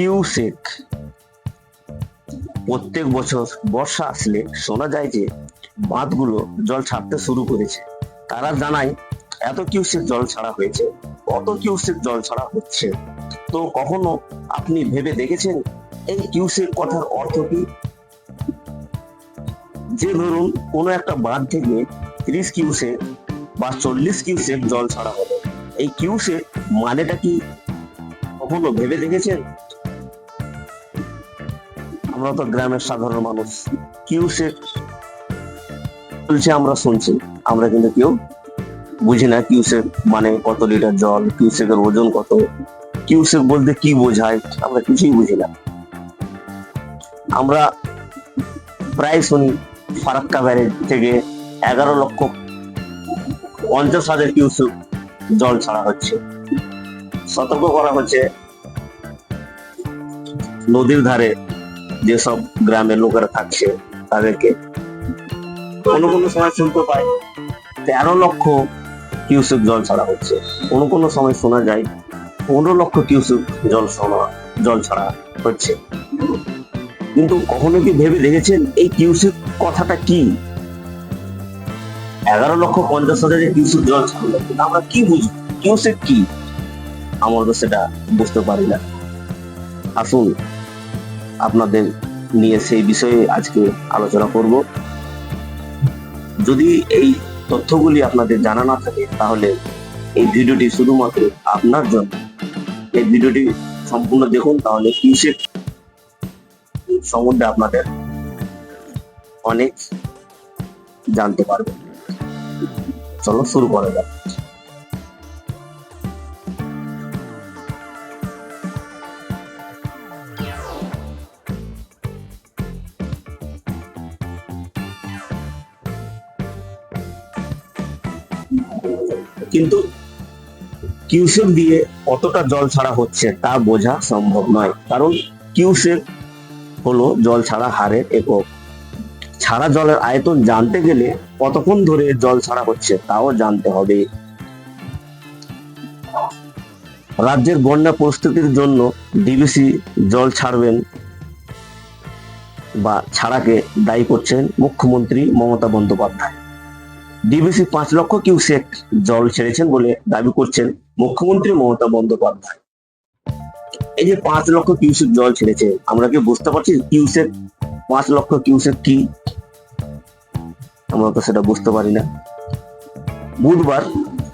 Cusec প্রত্যেক বছর বর্ষা আসলে শোনা যায় যে বাঁধগুলো জল ছাড়তে শুরু করেছে। তারা জানায়, এত কিউসেক জল ছাড়া হয়েছে, কত কিউসেক জল ছাড়া হচ্ছে? তো কখনো আপনি ভেবে দেখেছেন এই কিউসেক কথার অর্থ কি? যে ধরুন, কোনো একটা বাঁধ থেকে ত্রিশ কিউসেক বা চল্লিশ কিউসেক জল ছাড়া হলো এই কিউসেক মানেটা কি কখনো ভেবে দেখেছেন? আমরা তো গ্রামের সাধারণ মানুষ। কিউসেক বলছে, আমরা শুনছি। আমরা কিন্তু কেউ বুঝি না কিউসেক মানে কত লিটার জল কিউসেকের ওজন কত কিউসেক বলতে কি বোঝায়, আমরা কিছুই বুঝি না। আমরা প্রায় শুনি, ফারাক্কা ব্যারেজ থেকে এগারো লক্ষ পঞ্চাশ হাজার কিউসেক জল ছাড়া হচ্ছে। সতর্ক করা হচ্ছে, নদীর ধারে যেসব গ্রামের লোকেরা থাকছে, তাদেরকে কোনো কোনো সময় শুনতে পাই তেরো লক্ষ কিউসেক জল ছাড়া হচ্ছে। কোনো কোনো সময় শোনা যায়, পনেরো লক্ষ কিউসেক জল শোনা, জল ছাড়া হচ্ছে। কিন্তু কখনো কি ভেবে দেখেছেন এই কিউসেক কথাটা কি? এগারো লক্ষ পঞ্চাশ হাজার কিউসেক জল কিন্তু আমরা কি বুঝি কিউসেক কি? আমরা তো সেটা বুঝতে পারি না। আসুন আপনাদের নিয়ে সেই বিষয়ে আজকে আলোচনা করব। যদি এই তথ্যগুলি আপনাদের জানা না থাকে, তাহলে এই ভিডিওটি শুধুমাত্র আপনার জন্য। এই ভিডিওটি সম্পূর্ণ দেখুন, তাহলে কিউসেক সম্বন্ধে আপনাদের অনেক জানতে পারবেন। চলো শুরু করা যাক। কিন্তু কিউসেক দিয়ে কতটা জল ছাড়া হচ্ছে তা বোঝা সম্ভব নয়। কারণ কিউসেক হলো জল ছাড়া হারের একক। ছাড়া জলের আয়তন জানতে গেলে কতক্ষণ ধরে জল ছাড়া হচ্ছে তাও জানতে হবে। রাজ্যের বন্যা পরিস্থিতির জন্য ডিবিসি জল ছাড়বেন বা ছাড়াকে দায়ী করছেন মুখ্যমন্ত্রী মমতা বন্দ্যোপাধ্যায়। ডিবিসি পাঁচ লক্ষ কিউসেক জল ছেড়েছেন বলে দাবি করছেন মুখ্যমন্ত্রী মমতা বন্দ্যোপাধ্যায়। এই যে পাঁচ লক্ষ কিউসেক জল ছেড়েছে, আমরা কি বুঝতে পারছি কিউসেক পাঁচ লক্ষ কিউসেক কি? আমরা তো সেটা বুঝতে পারি না। বুধবার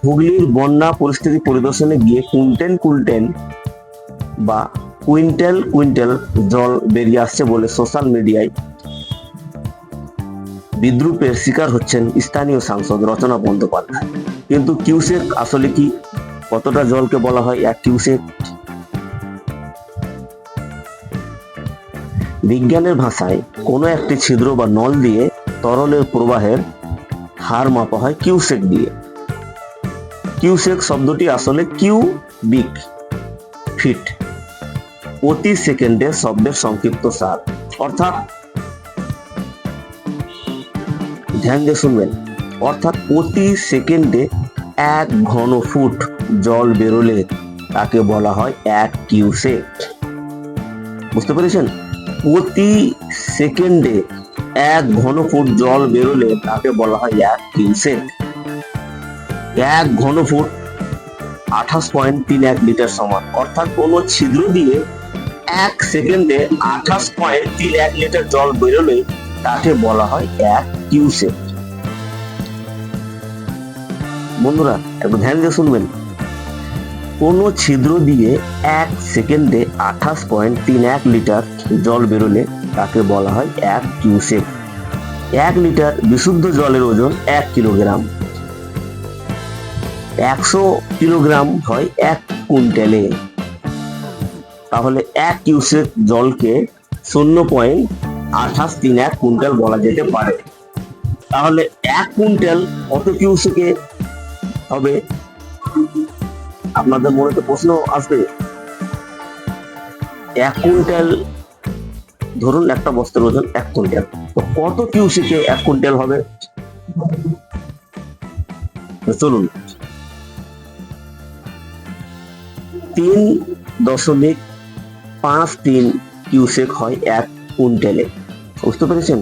হুগলির বন্যা পরিস্থিতি পরিদর্শনে গিয়ে কুইন্টেল কুইন্টেল বা কুইন্টেল কুইন্টেল জল বেরিয়ে আসছে বলে সোশ্যাল মিডিয়ায় বিদ্রুপের শিকার হচ্ছেন স্থানীয় সাংসদ রচনা বন্দ্যোপাধ্যায়। কিন্তু কিউসেক আসলে কি? কতটা জলকে বলা হয় এক কিউসেক? বিজ্ঞানের ভাষায় কোনো একটি ছিদ্র বা নল দিয়ে তরলের প্রবাহের হার মাপা হয় কিউসেক দিয়ে। কিউসেক শব্দটি আসলে কিউ বিক ফিট। প্রতি সেকেন্ডে শব্দের সংক্ষিপ্ত সার। অর্থাৎ ধ্যান দিয়ে শুনবেন। অর্থাৎ প্রতি সেকেন্ডে এক ঘন ফুট জল বেরোলে তাকে বলা হয় এক কিউসেক। বুঝতে পেরেছেন? প্রতি সেকেন্ডে এক ঘন ফুট জল বেরোলে তাকে বলা হয় এক কিউসেক। এক ঘন ফুট আঠাশ পয়েন্ট তিন এক লিটার সমান। অর্থাৎ কোনো ছিদ্র দিয়ে এক সেকেন্ডে আঠাশ পয়েন্ট তিন এক লিটার জল বেরোলে তাকে বলা হয় এক কিউসেক বন্ধুরা একটু ধ্যান দিয়ে শুনবেন। ছিদ্র দিয়ে এক সেকেন্ডে আঠাশ পয়েন্ট তিন এক লিটার জল বেরোলে তাকে বলা হয় এক কিউসেক এক লিটার বিশুদ্ধ জলের ওজন এক কিলোগ্রাম। একশো কিলোগ্রাম হয় এক কুইন্টালে। তাহলে এক কিউসেক জলকে শূন্য পয়েন্ট আঠাশ তিন এক কুইন্টাল বলা যেতে পারে। তাহলে এক কুইন্টাল কত কিউসেকে হবে? আপনাদের মনে তো প্রশ্ন আসবে। এক কুইন্টাল, ধরুন একটা বস্তার ওজন এক কুইন্টাল। তো কত কিউসিকে এক কুইন্টাল হবে? চলুন। তিন দশমিক পাঁচ তিন কিউসেক হয় এক কুইন্টালে। বুঝতে পেরেছেন?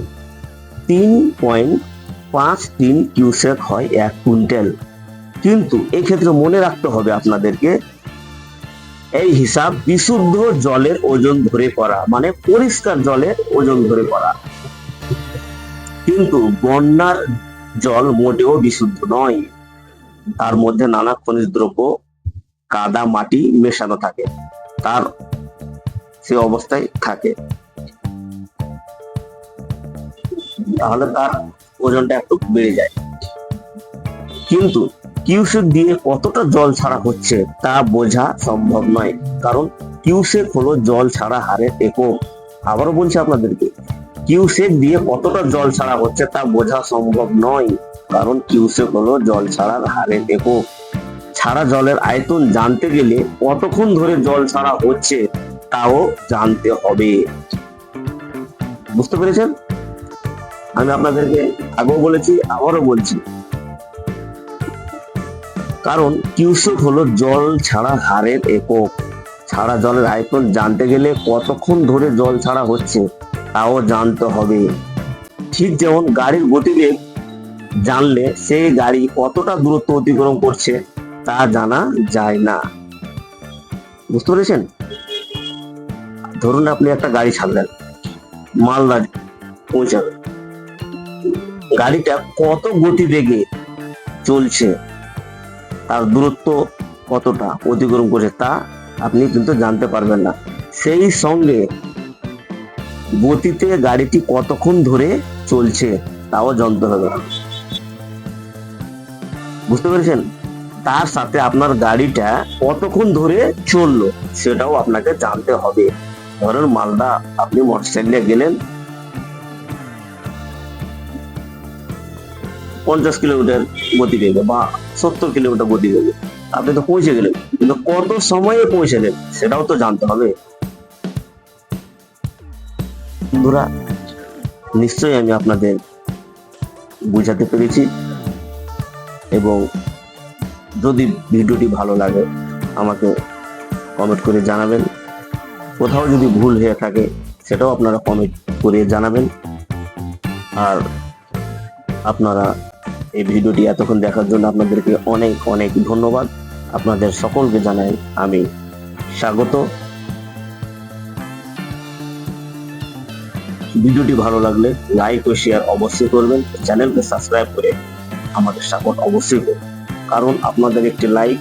তিন পয়েন্ট পাঁচ তিন কিউসেক হয় এক কুইন্টাল। কিন্তু এক্ষেত্রে মনে রাখতে হবে আপনাদেরকে, এই হিসাব বিশুদ্ধ জলের ওজন ধরে করা মানে পরিষ্কার জলের ওজন ধরে করা। কিন্তু বন্যার জল মোটেও বিশুদ্ধ নয়। তার মধ্যে নানা খনিজ দ্রব্য, কাদা, মাটি মেশানো থাকে। তার সে অবস্থায় থাকে। তাহলে তার ওজনটা একটু বেড়ে যায়। কিন্তু কিউসেক দিয়ে কতটা জল ছাড়া হচ্ছে তা বোঝা সম্ভব নয়, কারণ কিউসেক হলো জল ছাড়া হারের একক আবারও বলছি আপনাদেরকে, কিউসেক দিয়ে কতটা জল ছাড়া হচ্ছে তা বোঝা সম্ভব নয়, কারণ কিউসেক হলো জল ছাড়ার হারের একক ছাড়া জলের আয়তন জানতে গেলে কতক্ষণ ধরে জল ছাড়া হচ্ছে তাও জানতে হবে। বুঝতে পেরেছেন? আমি আপনাদেরকে আগেও বলেছি, আবারও বলছি। কারণ কিউসেক হলো জল ছাড়া হারের একক। ছাড়া জলের আয়তন জানতে গেলে কতক্ষণ ধরে জল ছাড়া হচ্ছে তাও জানতে হবে। ঠিক যেমন গাড়ির গতিবেগ জানলে সেই গাড়ি কতটা দূরত্ব অতিক্রম করছে তা জানা যায় না। বুঝতে পেরেছেন? ধরুন আপনি একটা গাড়ি ছাড়লেন মালদা পৌঁছাবে গাড়িটা কত গতিবেগে চলছে? তার দূরত্ব কতটা অতিক্রম করে তা আপনি কিন্তু জানতে পারবেন না। সেই সঙ্গে গতিতে গাড়িটি কতক্ষণ ধরে চলছে তাও জানতে হবে। বুঝতে পেরেছেন? তার সাথে আপনার গাড়িটা কতক্ষণ ধরে চলল সেটাও আপনাকে জানতে হবে। ধরেন মালদা, আপনি মোটরসাইকেলে গেলেন পঞ্চাশ কিলোমিটার গতি বেগে বা সত্তর কিলোমিটার গতি বেগে আপনি তো পৌঁছে গেলেন। কিন্তু কত সময়ে পৌঁছালেন সেটাও তো জানতে হবে। বন্ধুরা, নিশ্চয়ই আমি আপনাদের বুঝাতে পেরেছি। এবং যদি ভিডিওটি ভালো লাগে, আমাকে কমেন্ট করে জানাবেন। কোথাও যদি ভুল হয়ে থাকে, সেটাও আপনারা কমেন্ট করে জানাবেন। আর আপনারা এই ভিডিওটি এতক্ষণ দেখার জন্য আপনাদেরকে অনেক অনেক ধন্যবাদ। আপনাদের সকলকে জানাই আমি স্বাগত। ভিডিওটি ভালো লাগলে লাইক ও শেয়ার অবশ্যই করবেন। চ্যানেলকে সাবস্ক্রাইব করে আমাদের সাপোর্ট অবশ্যই করবেন। কারণ আপনাদের একটি লাইক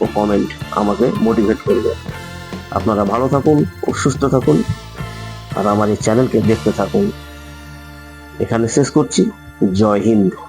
ও কমেন্ট আমাকে মোটিভেট করবে। আপনারা ভালো থাকুন ও সুস্থ থাকুন। আর আমার এই চ্যানেলকে দেখতে থাকুন। এখানে শেষ করছি। জয় হিন্দ।